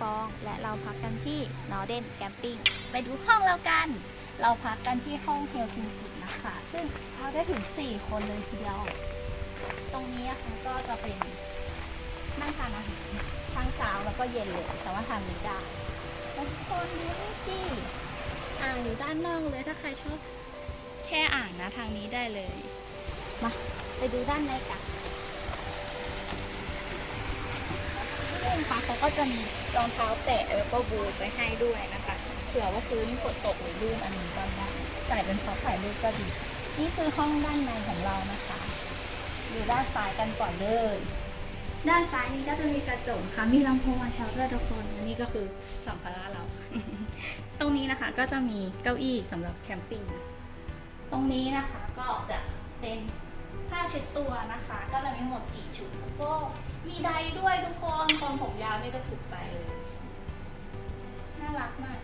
ปอง และเราพักกันที่นอเดนแคมปิ้งไปดูห้องเรากัน เราพักกันที่ห้องเฮลซิงกินะคะ ซึ่งเอาได้ถึง 4 คนเลยทีเดียว ตรงนี้นะคะก็จะเป็นนั่งทานอาหารทั้งเช้าแล้วก็เย็นเลยแต่ว่าทานไม่ได้แล้วทุกคนดูนี่สิอ่างอยู่ด้านนอกเลยถ้าใครชอบแช่อ่างนะทางนี้ได้เลย มา ไปดูด้านในกัน นี่นะคะเขาก็จะมีรองเท้าแตะแล้วก็บูทไว้ให้ด้วยนะคะเผื่อว่าพื้นฝนตกหรือลื่นอันนี้ก็ได้ใส่เป็นพร็อพถ่ายรูปก็ดี นี่คือห้องด้านในของเรานะคะดูด้านซ้ายกันก่อนเลยด้านซ้ายนี้ก็จะมีกระจกค่ะมีลำโพงมาเชาด้วยทุกคนอันนี้ก็คือสัมภาระเรา ตรงนี้นะคะก็จะมีเก้าอี้สำหรับแคมปิ้งตรงนี้นะคะก็จะเป็นผ้าเช็ดตัวนะคะ ก็จะมีทั้งหมดสี่ชุดแล้วก็ มีไดร์ด้วยทุกคนคนผมยาวนี่ก็ถูกใจเลย น่ารักมาก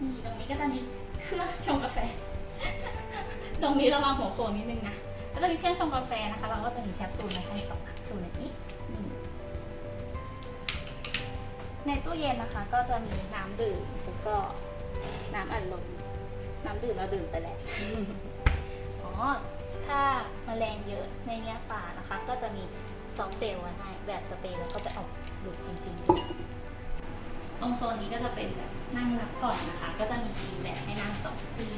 นี่ตรงนี้ก็จะมีเครื่องชงกาแฟ ตรงนี้ระวังหัวโขนนิดนึงนะ แล้วก็มีเครื่องชงกาแฟนะคะ เราก็จะมีแคปซูลมาให้สองแคปซูลในนี้นี่ในตู้เย็นนะคะ ก็จะมีน้ำดื่มแล้วก็น้ำอัดลมน้ำดื่มเราดื่มไปแล้วอ๋อ ถ้าแมลงเยอะในเนี้ยป่านะคะ ก็จะมีซอฟเซลล์ไว้ให้แบบสเปรย์แล้วก็ไปออกดูดจริงๆ ตรงโซนนี้ก็จะเป็นแบบนั่งรับผ่อนนะคะ ก็จะมีทีแบบให้นั่งสองที่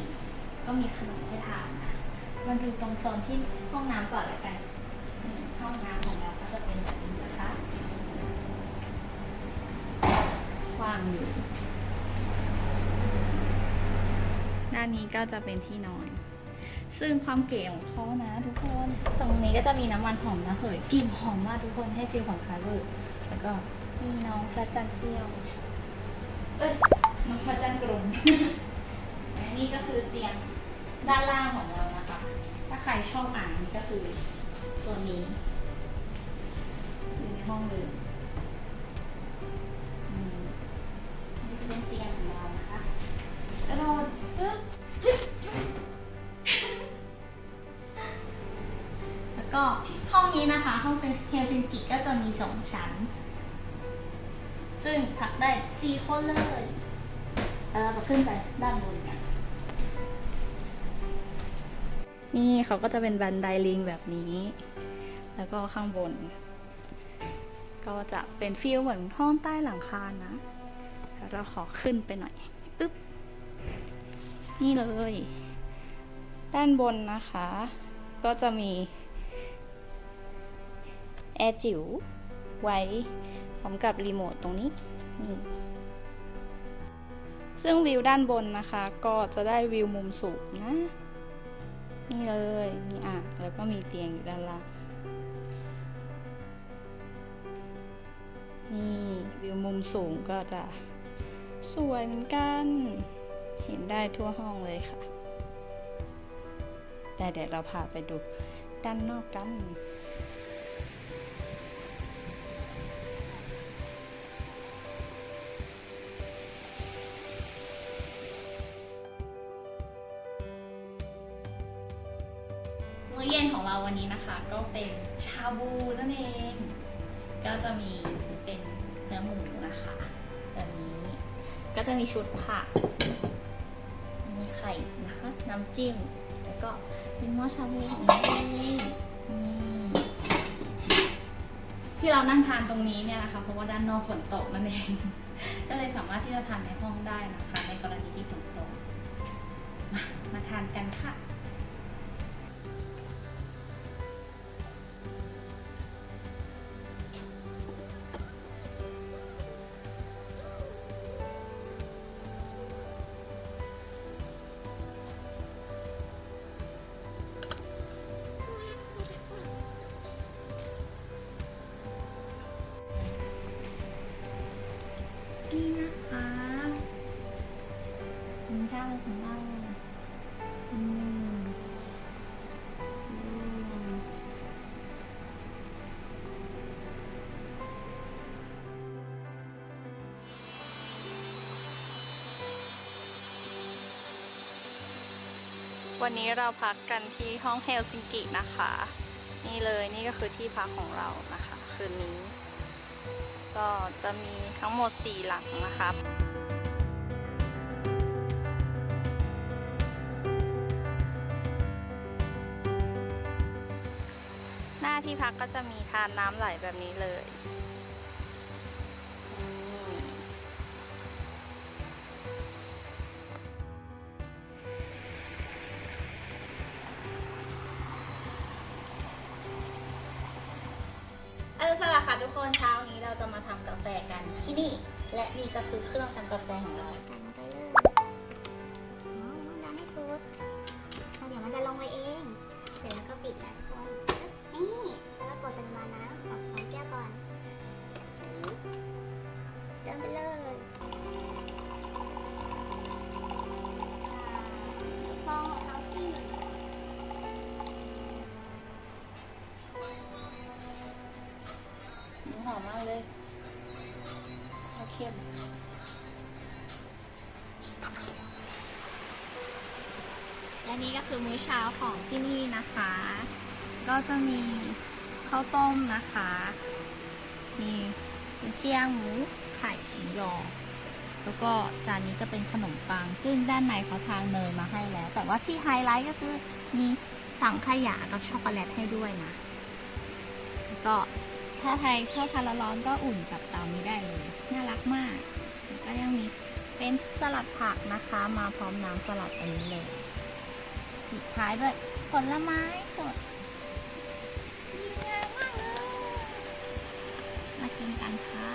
ก็มีขนมให้ทานนะมาดูตรงโซนที่ห้องน้ำก่อนละกันห้องน้ำของเราก็จะเป็นแบบนี้นะคะวางอยู่ด้านนี้ก็จะเป็นที่นอน ซึ่งความเก๋ของเขานะทุกคน ตรงนี้ก็จะมีน้ำมันหอมนะเหยกลิ่นหอมมากทุกคนให้ฟีลของคาร์เวอร์แล้วก็มีน้องพระจันทร์เสี้ยวเอ้ยน้องพระจันทร์กลมอันนี้ก็คือเตียงด้านล่างของเรานะคะ ถ้าใครชอบอ่านก็คือตัวนี้อยู่ในห้องเลยอืมนี่เป็นเตียงของเรานะคะ ก็ห้องนี้นะคะ ห้องเฮลซิงกิก็จะมีสองชั้น ซึ่งพักได้สี่คนเลยแล้วเราขึ้นไปด้านบนกัน นี่เขาก็จะเป็นบันไดลิงแบบนี้ แล้วก็ข้างบน ก็จะเป็นฟิลเหมือนห้องใต้หลังคานะ เราขอขึ้นไปหน่อย อึ๊บ นี่เลย ด้านบนนะคะ ก็จะมี แอร์จิ๋วไว้พร้อมกับรีโมทตรงนี้นี่ซึ่งวิวด้านบนนะคะ ก็จะได้วิวมุมสูงนะ นี่เลยมีอ่างแล้วก็มีเตียงอยู่ด้านล่างนี่วิวมุมสูงก็จะสวยเหมือนกัน เห็นได้ทั่วห้องเลยค่ะ แต่เดี๋ยวเราพาไปดูด้านนอกกัน มื้อเย็นของเราวันนี้นะคะ ก็เป็นชาบูนั่นเอง ก็จะมีเป็นเนื้อหมูนะคะแบบนี้ ก็จะมีชุดผักมีไข่นะคะ น้ำจิ้ม แล้วก็เป็นหม้อชาบูของเราเลยนี่ที่เรานั่งทานตรงนี้เนี่ยนะคะเพราะว่าด้านนอกฝนตกนั่นเอง ก็เลยสามารถที่จะทานในห้องได้นะคะ ในกรณีที่ฝนตก มามาทานกันค่ะ ของเราอืมอืมวันนี้เราพักกันที่ห้องเฮลซิงกินะคะ นี่เลยนี่ก็คือที่พักของเรานะคะ คืนนี้ ก็จะมีทั้งหมด 4 หลังนะครั ที่พักก็จะมีทานน้ำไหลแบบนี้เลยอืมอรุณสวัสดิ์ค่ะทุกคนเช้านี้เราจะมาทำกาแฟกันที่นี่ และนี่ก็คือเครื่องทำกาแฟของเรา เค็มและนี่ก็คือมื้อเช้าของที่นี่นะคะ ก็จะมีข้าวต้มนะคะ มีเชียงหมูไข่หมูยอแล้วก็จานนี้จะเป็นขนมปัง ซึ่งด้านในเขาทางเนยมาให้แล้ว แต่ว่าที่ไฮไลท์ก็คือมีสังขยากับช็อกโกแลตให้ด้วยนะ ก็ ถ้าใครชอบทานร้อนก็อุ่นกับเตานี้ได้เลย น่ารักมาก ก็ยังมีเป็นสลัดผักนะคะ มาพร้อมน้ำสลัดอันนี้เลยสุดท้ายด้วยผลไม้สดดีงามมากเลยมากินกันค่ะ